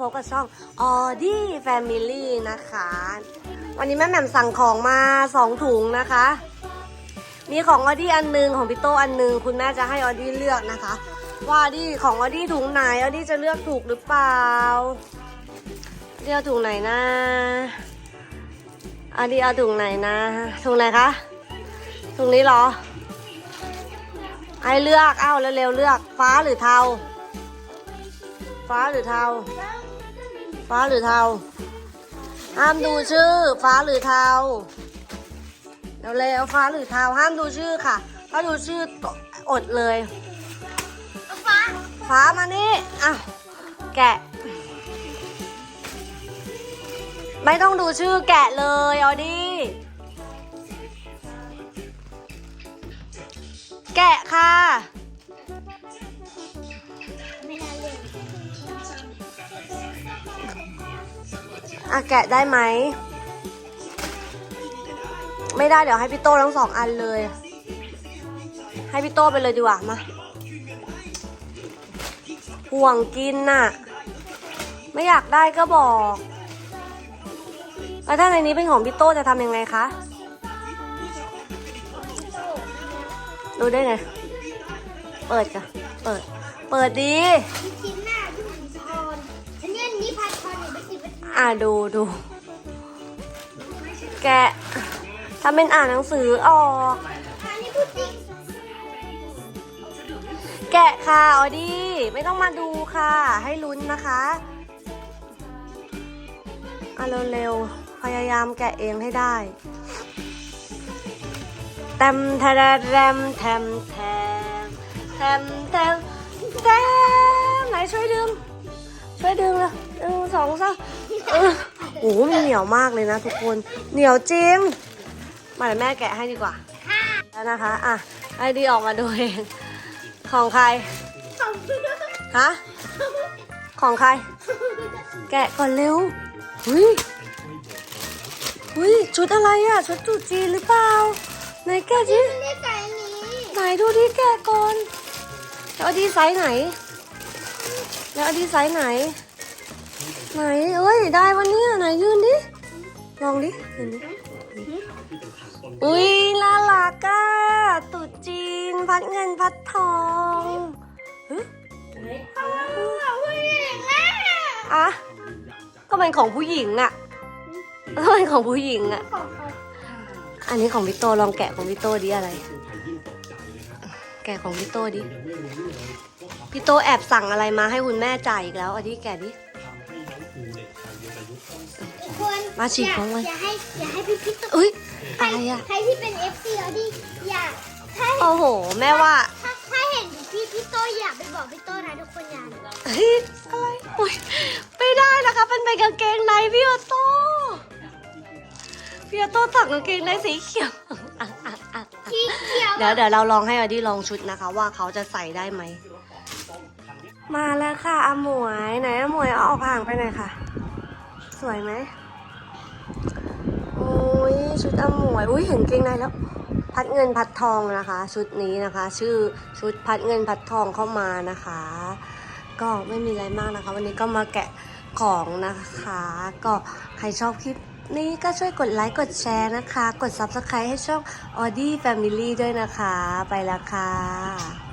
พบกับช่อง Audi Family นะคะ วันนี้แม่แหม่มสั่งของมาสองถุงนะคะ มีของออดี้อันหนึงของพี่โตอันหนึงคุณแม่จะให้ออดี้เลือกนะคะ ว่าออดี้ของออดี้ถุงไหนออดี้จะเลือกถูกหรือเปล่าเลือกถุงไหนนะออดี้เอาถุงไหนนะถุงไหนคะถุงนี้เหรอให้เลือก เอ้าเร็วๆเลือก ฟ้าหรือเทา ฟ้าหรือเทา ฟ้าหรือเทาห้ามดูชื่อ ฟ้าหรือเทาเร็วๆฟ้าหรือเทาห้ามดูชื่อค่ะ ถ้าดูชื่ออดเลย ฟ้าฟ้ามานี่อะแกะ ไม่ต้องดูชื่อแกะเลยออดี้แกะค่ะ อะแกะได้ไหม ไม่ได้เดี๋ยวให้พี่โต้ทั้งสองอันเลย ให้พี่โต้ไปเลยดีกว่ามา ห่วงกินน่ะ ไม่อยากได้ก็บอกแล้วถ้าในนี้เป็นของพี่โต้จะทำยังไงคะ ดูได้ไง เปิดจ้ะเปิด เปิดดี อ่าดูดู แกะทำเป็นอ่านหนังสือออกอันนี้พูดจริงแกะค่ะออดี้ไม่ต้องมาดูค่ะ ให้ลุ้นนะคะอะเร็วๆพยายามแกะเองให้ได้แตมแทะแรมแทมแทมแทมแทมแทมไหนช่วยดึงช่วยดึงเลยหนึ่งสองสาม เออโอ้โหมันเหนียวมากเลยนะทุกคน เหนียวจริง มาเดี๋ยวแม่แกะให้ดีกว่า แล้วนะคะ อะ ให้ดีออกมาดูเอง ของใคร ฮะ ของใคร แกะก่อนเร็วหุยหุยชุดอะไรอะ ชุดตรุ๊จีนหรือเปล่า ไหนแกะสิเรียกไก่นี้ไหนดูดิแกะก่อน แล้วเอาดีไซส์ไหน แล้วเอาดีไซส์ไหน ไหนเอ้ยได้วันนี้ไหนยืนดิ ลองดิยืนดิอุ้ยน่ารักอะตุ๊ดจีนพัดเงินพัดทองเฮ้ยผู้หญิงอะอะก็เป็นของผู้หญิงอะก็เป็นของผู้หญิงอะ อันนี้ของพี่โตลองแกะของพี่โตดิอะไร แกะของพี่โตดิพี่โตแอบสั่งอะไรมาให้คุณแม่จ่ายอีกแล้วเอันนี้แกะดิ คนมาฉีกของเลย อย่าให้อย่าให้พี่พี่ตุ๊กอุ้ยใครอะไรอะ ใครที่เป็น FC เอาดิอย่าถ้าโอ้โห แม่ว่า ถ้าถ้าเห็นพี่พี่โตอย่าไปบอกพี่โตนะทุกคนอย่าเฮ้ยอะไรอุ้ยไม่ได้นะคะเป็นเป็นกางเกงในพี่โอโต้พี่โอโต้สั่งกางเกงในสีเขียวอะอะอะอะพี่เขียวเดี๋ยวเดี๋ยวเราลองให้อดี้ลองชุดนะคะ ว่าเขาจะใส่ได้ไหม มาแล้วค่ะอาหมวยไหนอาหมวยเอาออกห่างไปหน่อยค่ะ สวยไหมโอ้ย ชุดอมวย อุ้ยเห็นเกงในแล้ว พัดเงินพัดทองนะคะ ชุดนี้นะคะ ชื่อชุดพัดเงินพัดทองเข้ามานะคะ ก็ไม่มีอะไรมากนะคะ วันนี้ก็มาแกะของนะคะ ก็ใครชอบคลิปนี้ก็ช่วยกดไลค์กดแชร์นะคะ กด Subscribe ให้ช่อง Audi Family ด้วยนะคะ ไปล้วค่ะ